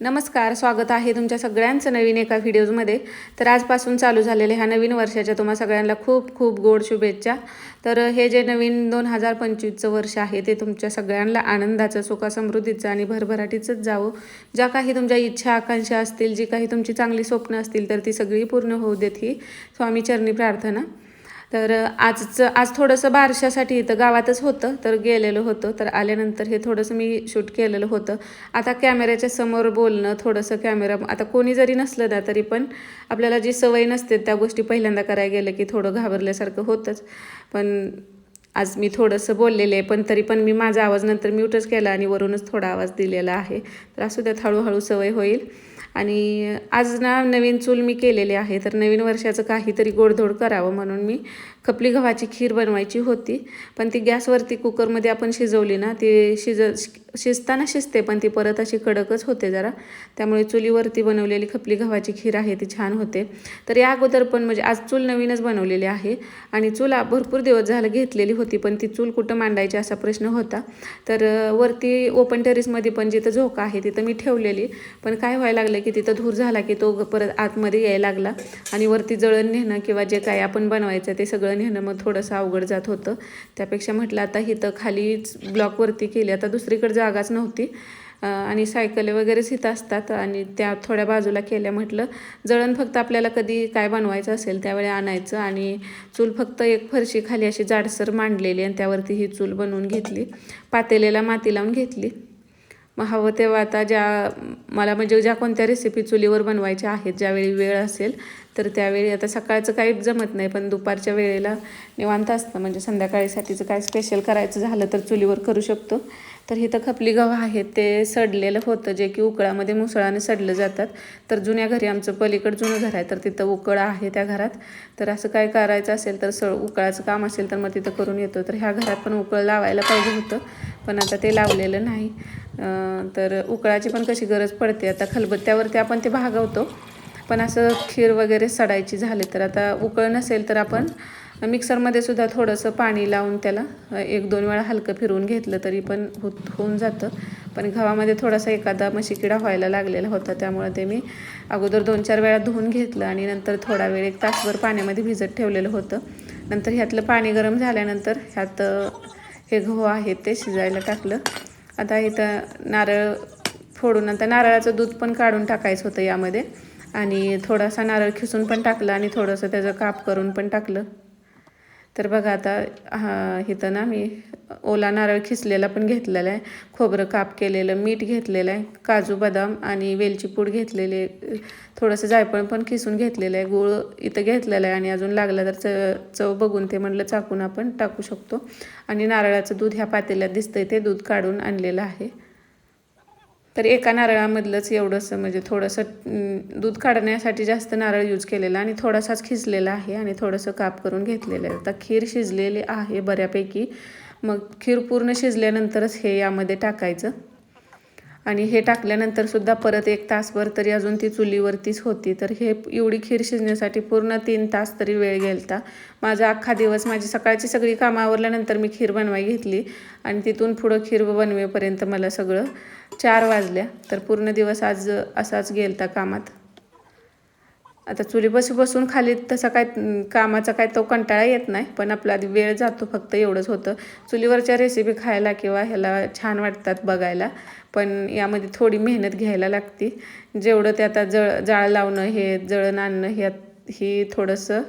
नमस्कार स्वागत आहे तुमच्या सगळ्यांचं नवीन एका व्हिडिओजमध्ये. तर आजपासून चालू झालेल्या ह्या नवीन वर्षाच्या तुम्हा सगळ्यांना खूप खूप गोड शुभेच्छा. तर हे जे नवीन दोन हजार पंचवीसचं वर्ष आहे ते तुमच्या सगळ्यांना आनंदाचं सुखासमृद्धीचं आणि भरभराटीचंच जावं. ज्या काही तुमच्या इच्छा आकांक्षा असतील जी काही तुमची चांगली स्वप्न असतील तर ती सगळी पूर्ण होऊ देत ही स्वामी चरणी प्रार्थना. तर आजचं आज थोडंसं बारशासाठी इथं गावातच होतं तर गेलेलं होतं. तर आल्यानंतर हे थोडंसं मी शूट केलेलं होतं. आता कॅमेऱ्याच्या समोर बोलणं थोडंसं कॅमेरा आता कोणी जरी नसलं ना तरी पण आपल्याला जी सवय नसते त्या गोष्टी पहिल्यांदा करायला गेलं की थोडं घाबरल्यासारखं होतंच. पण आज मी थोडंसं बोललेले आहे पण तरी पण मी माझा आवाज नंतर म्यूटच केला आणि वरूनच थोडा आवाज दिलेला आहे. तर असू द्यात हळूहळू सवय होईल. आणि आज ना नवीन चूल मी केलेली आहे तर नवीन वर्षाचं काहीतरी गोडधोड करावं म्हणून मी खपली गव्हाची खीर बनवायची होती पण ती गॅसवरती कुकरमध्ये आपण शिजवली ना ती शिज शिजताना शिजते पण ती परत अशी कडकच होते जरा. त्यामुळे चुलीवरती बनवलेली खपली गव्हाची खीर आहे ती छान होते. तर या अगोदर पण म्हणजे आज चूल नवीनच बनवलेली आहे आणि चूल भरपूर दिवस झालं घेतलेली होती पण ती चूल कुठं मांडायची असा प्रश्न होता. तर वरती ओपन टेरिसमध्ये पण जिथं झोका आहे तिथं मी ठेवलेली. पण काय व्हायला लागलं की तिथं धूर झाला की तो परत आतमध्ये यायला लागला आणि वरती जळण नेणं किंवा जे काय आपण बनवायचं ते सगळं नेणं मग थोडंसं अवघड जात होतं. त्यापेक्षा म्हटलं आता इथं खालीच ब्लॉकवरती केली. आता दुसरीकडे जागाच नव्हती. आणि सायकले वगैरेच इथं असतात आणि त्या थोड्या बाजूला केल्या. म्हटलं जळण फक्त आपल्याला कधी काय बनवायचं असेल त्यावेळी आणायचं आणि चूल फक्त एक फरशी खाली अशी जाडसर मांडलेली आणि त्यावरती ही चूल बनवून घेतली. पातेलेला माती लावून घेतली. मग हवं तेव्हा आता ज्या मला म्हणजे ज्या कोणत्या रेसिपी चुलीवर बनवायच्या आहेत ज्यावेळी वेळ असेल तर त्यावेळी आता सकाळचं काही जमत नाही पण दुपारच्या वेळेला निवांत असतं. म्हणजे संध्याकाळीसाठीचं काय स्पेशल करायचं झालं तर चुलीवर करू शकतो. तर इथं खपली गव्हा आहेत ते सडलेलं होतं. जे की उकळामध्ये मुसळाने सडलं जातात. तर जुन्या घरी आमचं पलीकडं जुनं घर आहे तर तिथं उकळ आहे त्या घरात. तर असं काय करायचं असेल तर सळ उकळाचं काम असेल तर मग तिथं करून येतो. तर ह्या घरात पण उकळ लावायला पाहिजे होतं पण आता ते लावलेलं नाही. तर उकळाची पण कशी गरज पडते. आता खलबत्त्यावरती आपण ते भागवतो. पण असं खीर वगैरे सडायची झाली तर आता उकळ नसेल तर आपण मिक्सरमध्ये सुद्धा थोडंसं पाणी लावून त्याला एक दोन वेळा हलकं फिरवून घेतलं तरी पण होत होऊन जातं. पण गव्हामध्ये थोडासा एखादा मशीकिडा व्हायला लागलेला होता त्यामुळे ते मी अगोदर दोन चार वेळा धुवून घेतलं आणि नंतर थोडा वेळ एक तासभर पाण्यामध्ये भिजत ठेवलेलं होतं. नंतर ह्यातलं पाणी गरम झाल्यानंतर ह्यात हे गहू आहेत ते शिजायला टाकलं. आता इथं नारळ फोडून आता नारळाचं दूध पण काढून टाकायचं होतं यामध्ये. आणि थोडासा नारळ खिसून पण टाकलं आणि थोडंसं त्याचं काप करून पण टाकलं. तर बघा आता हा इथं ना मी ओला नारळ खिसलेला पण घेतलेला आहे. खोबरं काप केलेलं मीठ घेतलेलं आहे काजू बदाम आणि वेलची पूड घेतलेले थोडंसं जायफळ पण खिसून घेतलेलं आहे. गूळ इथं घेतलेलं आहे आणि अजून लागलं तर च चव बघून ते म्हटलं चाकून आपण टाकू शकतो. आणि नारळाचं दूध ह्या पातेल्यात दिसतंय ते दूध काढून आणलेलं आहे. तर एका नारळामधलंच एवढंसं म्हणजे थोडंसं दूध काढण्यासाठी जास्त नारळ यूज केलेला आणि थोडासाच खिजलेला आहे आणि थोडंसं काप करून घेतलेलं आहे. आता खीर शिजलेली आहे बऱ्यापैकी. मग खीर पूर्ण शिजल्यानंतरच हे यामध्ये टाकायचं. आणि हे टाकल्यानंतर सुद्धा परत एक तासभर तरी अजून ती चुलीवरतीच होती. तर हे एवढी खीर शिजण्यासाठी पूर्ण तीन तास तरी वेळ गेलता. माझा अख्खा दिवस माझी सकाळची सगळी कामं आवरल्यानंतर मी खीर बनवाय घेतली. आणि तिथून पुढं खीर बनवेपर्यंत मला सगळं चार वाजल्या. तर पूर्ण दिवस आज असाच गेलता कामात. आता चुलीपाशी बसून खाली तसा काय कामाचा काय तो कंटाळा येत नाही पण आपला वेळ जातो फक्त एवढंच होतं. चुलीवरच्या रेसिपी खायला किंवा ह्याला छान वाटतात बघायला पण यामध्ये थोडी मेहनत घ्यायला लागते. जेवढं ते आता जळ जाळ लावणं हे जळण आणणं ह्या ही थोडंसं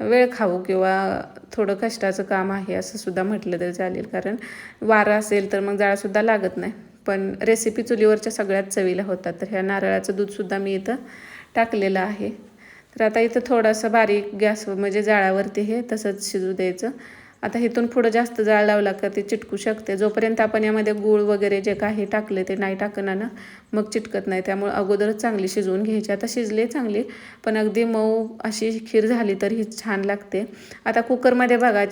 वेळ खाऊ किंवा थोडं कष्टाचं काम आहे असं सुद्धा म्हटलं तरी चालेल. कारण वारा असेल तर मग जाळसुद्धा लागत नाही. पण रेसिपी चुलीवरच्या सगळ्यात चवीला होतात. तर ह्या नारळाचं दूधसुद्धा मी इथं टाकलेलं आहे. तर आता इथं थोडासा बारीक गॅस म्हणजे जाळावरती हे तसंच शिजू द्यायचं. आता इथून पुढं जास्त जाळ लावला का ते चिटकू शकते. जोपर्यंत आपण यामध्ये गूळ वगैरे जे काही टाकले ते नाही टाकणार ना मग चिटकत नाही. त्यामुळे अगोदरच चांगली शिजवून घ्यायची. आता शिजले चांगली पण अगदी मऊ अशी खीर झाली तर ही छान लागते. आता कुकरमध्ये बघा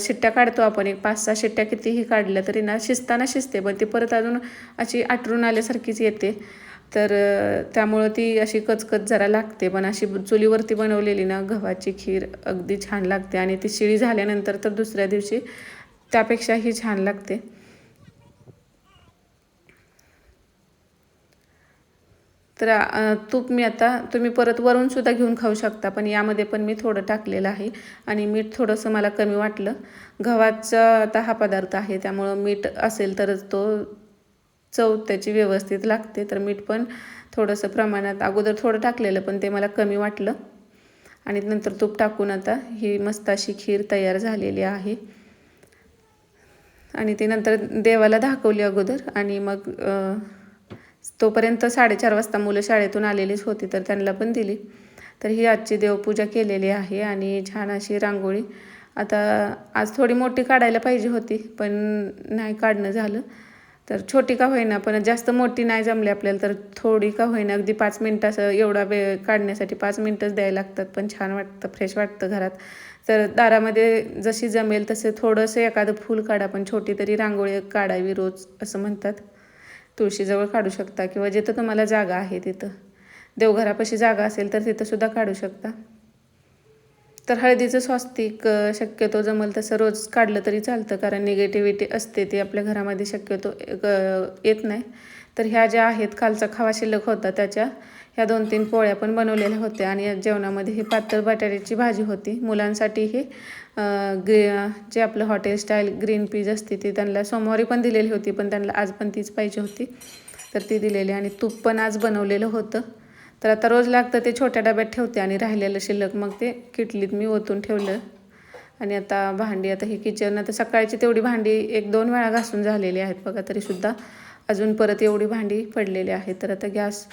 शिट्ट्या काढतो आपण. एक पाच सहा शिट्ट्या कितीही काढल्या तरी ना शिजताना शिजते पण ती परत अजून अशी आटरून आल्यासारखीच येते. तर त्यामुळं ती अशी कचकच जरा लागते. पण अशी चुलीवरती बनवलेली ना गव्हाची खीर अगदी छान लागते आणि ती शिळी झाल्यानंतर तर दुसऱ्या दिवशी त्यापेक्षाही छान लागते. तर तूप मी आता तुम्ही परत वरून सुद्धा घेऊन खाऊ शकता पण यामध्ये पण मी थोडं टाकलेलं आहे आणि मीठ थोडंसं मला कमी वाटलं. गव्हाचा आता हा पदार्थ आहे त्यामुळं मीठ असेल तरच तो चव त्याची व्यवस्थित लागते. तर मीठ पण थोडंसं प्रमाणात अगोदर थोडं टाकलेलं पण ते मला कमी वाटलं. आणि नंतर तूप टाकून आता ही मस्त अशी खीर तयार झालेली आहे. आणि ती नंतर देवाला दाखवली अगोदर. आणि मग तोपर्यंत साडेचार वाजता मुलं शाळेतून आलेलीच होती तर त्यांना पण दिली. तर ही आजची देवपूजा केलेली आहे. आणि छान अशी रांगोळी. आता आज थोडी मोठी काढायला पाहिजे होती पण नाही काढणं झालं. तर छोटी का होईना पण जास्त मोठी नाही जमली आपल्याला तर थोडी का होईना अगदी पाच मिनटं असं एवढा वेळ काढण्यासाठी पाच मिनटंच द्यायला लागतात पण छान वाटतं फ्रेश वाटतं घरात. तर दारामध्ये जशी जमेल तसे थोडंसं एखादं फूल काढा पण छोटी तरी रांगोळी काढावी रोज असं म्हणतात. तुळशीजवळ काढू शकता किंवा जिथं तुम्हाला जागा आहे तिथं. देवघरापाशी जागा असेल तर तिथंसुद्धा काढू शकता. तर हळदीचं स्वस्तिक शक्यतो जमल तसं रोज काढलं तरी चालतं कारण निगेटिव्हिटी असते ती आपल्या घरामध्ये शक्यतो येत नाही. तर ह्या ज्या आहेत कालचा खावा शिल्लक होता त्याच्या ह्या दोन तीन पोळ्या पण बनवलेल्या होत्या आणि या जेवणामध्ये ही पातळ बटाट्याची भाजी होती. मुलांसाठी ही अ, जे आपलं हॉटेल स्टाईल ग्रीन पीज असते ती त्यांना सोमवारी पण दिलेली होती पण त्यांना आज पण तीच पाहिजे होती. तर ती दिलेली आणि तूप पण आज बनवलेलं होतं. तर आता रोज लागतं ते छोट्या डब्यात ठेवते आणि राहिलेलं शिल्लक. मग ते किटलीत मी ओतून ठेवलं. आणि आता भांडी आता ही किचन आता सकाळची तेवढी भांडी एक दोन वेळा घासून झालेली आहेत बघा तरीसुद्धा अजून परत एवढी भांडी पडलेली आहे तर आता गॅस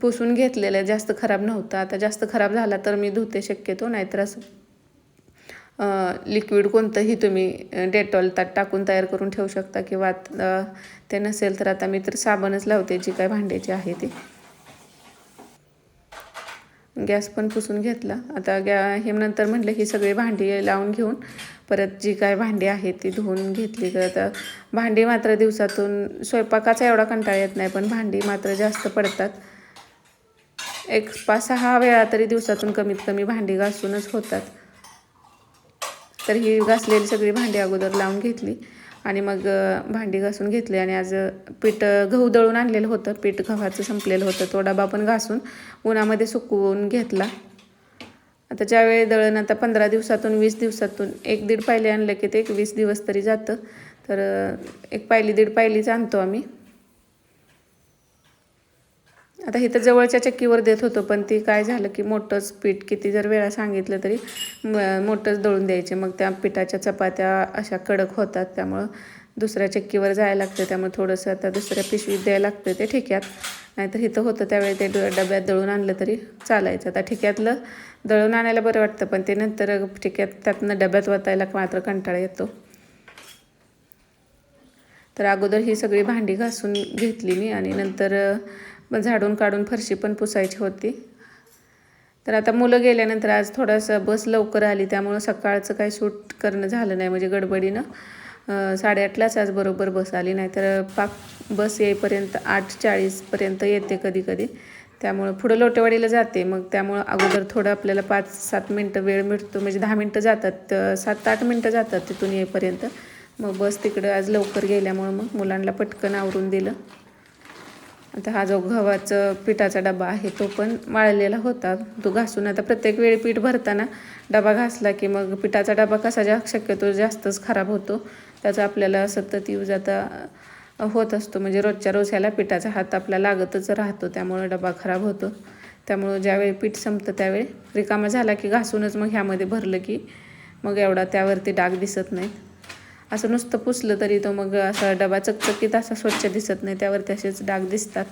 पुसून घेतलेलं आहे. जास्त खराब नव्हता. आता जास्त खराब झाला तर मी धुते शक्यतो नाहीतर असं लिक्विड कोणतंही तुम्ही डेटॉल त्यात टाकून तयार करून ठेवू शकता किंवा ते नसेल तर आता मी तर साबणच लावते जी काय भांड्याची आहे ती. गॅस पण पुसून घेतला. आता गॅ हे नंतर म्हटलं ही सगळी भांडी लावून घेऊन परत जी काय भांडी आहेत ती धुवून घेतली. तर आता भांडी मात्र दिवसातून स्वयंपाकाचा एवढा कंटाळा येत नाही पण भांडी मात्र जास्त पडतात. एक पाच सहा वेळा तरी दिवसातून कमीत कमी भांडी घासूनच होतात. तर ही घासलेली सगळी भांडी अगोदर लावून घेतली. आणि मग भांडी घासून घेतली आणि आज पीठ गहू दळून आणलेलं होतं. पीठ गव्हाचं संपलेलं होतं. तो डबा पण घासून उन्हामध्ये सुकवून घेतला. आता ज्यावेळी दळण आता पंधरा दिवसातून वीस दिवसातून एक दीड पायली आणलं की ते एक वीस दिवस तरी जातं. तर एक पायली दीड पायलीच आणतो आम्ही. आता इथं जवळच्या चक्कीवर देत होतो पण ती काय झालं की मोठंच पीठ किती जर वेळा सांगितलं तरी मोठंच दळून द्यायचे. मग त्या पिठाच्या चपात्या अशा कडक होतात त्यामुळं दुसऱ्या चक्कीवर जायला लागतं त्यामुळे थोडंसं आता दुसऱ्या पिशवीत द्यायला लागतं ते ठिक्यात. नाहीतर इथं होतं त्यावेळी ते ड- डब्यात दळून आणलं तरी चालायचं. आता ठिक्यातलं दळून आणायला बरं वाटतं पण ते नंतर ठिक्यात त्यातनं डब्यात वतायला मात्र कंटाळा येतो. तर अगोदर ही सगळी भांडी घासून घेतली मी आणि नंतर मग झाडून काढून फरशी पण पुसायची होती. तर आता मुलं गेल्यानंतर आज थोडासा बस लवकर आली त्यामुळं सकाळचं काही शूट करणं झालं नाही म्हणजे गडबडीनं. साडेआठलाच आज बरोबर बस आली नाही तर पाक बस येईपर्यंत आठ चाळीसपर्यंत येते कधी कधी. त्यामुळं पुढं लोटेवाडीला जाते मग त्यामुळं अगोदर थोडं आपल्याला पाच सात मिनटं वेळ मिळतो म्हणजे दहा मिनटं जातात सात आठ मिनटं जातात तिथून येईपर्यंत. मग बस तिकडं आज लवकर गेल्यामुळं मग मुलांना पटकन आवरून दिलं. आता हा जो गव्हाचं पिठाचा डबा आहे तो पण वाळलेला होता. तो घासून आता प्रत्येक वेळी पीठ भरताना डबा घासला की मग पिठाचा डबा कसा जा शक्यतो जास्तच खराब होतो त्याचा आपल्याला सतत यूज आता होत असतो. म्हणजे रोजच्या रोज ह्याला पिठाचा हात आपला लागतच राहतो त्यामुळं डबा खराब होतो. त्यामुळं ज्यावेळी पीठ संपतं त्यावेळी रिकामा झाला की घासूनच मग ह्यामध्ये भरलं की मग एवढा त्यावरती डाग दिसत नाहीत असं नुसतं पुसलं तरी तो मग असा डबा चकचकीत असा स्वच्छ दिसत नाही त्यावरती असेच डाग दिसतात.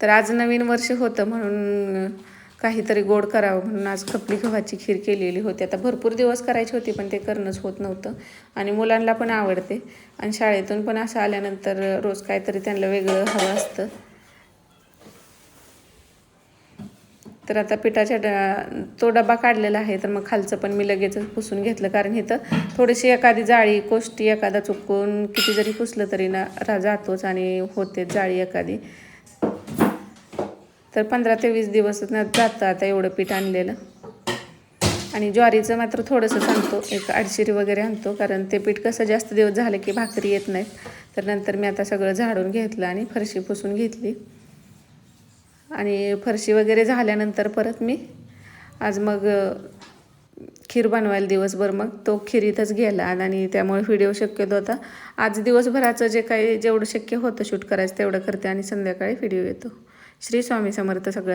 तर आज नवीन वर्ष होतं म्हणून काहीतरी गोड करावं म्हणून आज खपली गव्हाची खीर केलेली होती. आता भरपूर दिवस करायची होती पण ते करणंच होत नव्हतं. आणि मुलांना पण आवडते. आणि शाळेतून पण असं आल्यानंतर रोज काहीतरी त्यांना वेगळं हवं असतं. तर आता पिठाच्या ड तो डबा काढलेला आहे तर मग खालचं पण मी लगेचच पुसून घेतलं. कारण इथं थोडीशी एखादी जाळी कोष्टी एखादा चुकून किती जरी पुसलं तरी ना रा जातोच आणि होते जाळी एखादी. तर पंधरा ते वीस दिवस ना जातं आता एवढं पीठ आणलेलं. आणि ज्वारीचं मात्र थोडंसं आणतो एक अडशिरी वगैरे आणतो कारण ते पीठ कसं जास्त दिवस झालं की भाकरी येत नाहीत. तर नंतर मी आता सगळं झाडून घेतलं आणि फरशी पुसून घेतली. आणि फरशी वगैरे झाल्यानंतर परत मी आज मग खीर बनवायला दिवसभर मग तो खिरीतच गेला आणि त्यामुळे व्हिडिओ शक्यतो होता आज दिवसभराचं जे काही जेवढं शक्य होतं शूट करायचं तेवढं करते आणि संध्याकाळी व्हिडिओ येतो. श्री स्वामी समर्थ सगळ्यांना.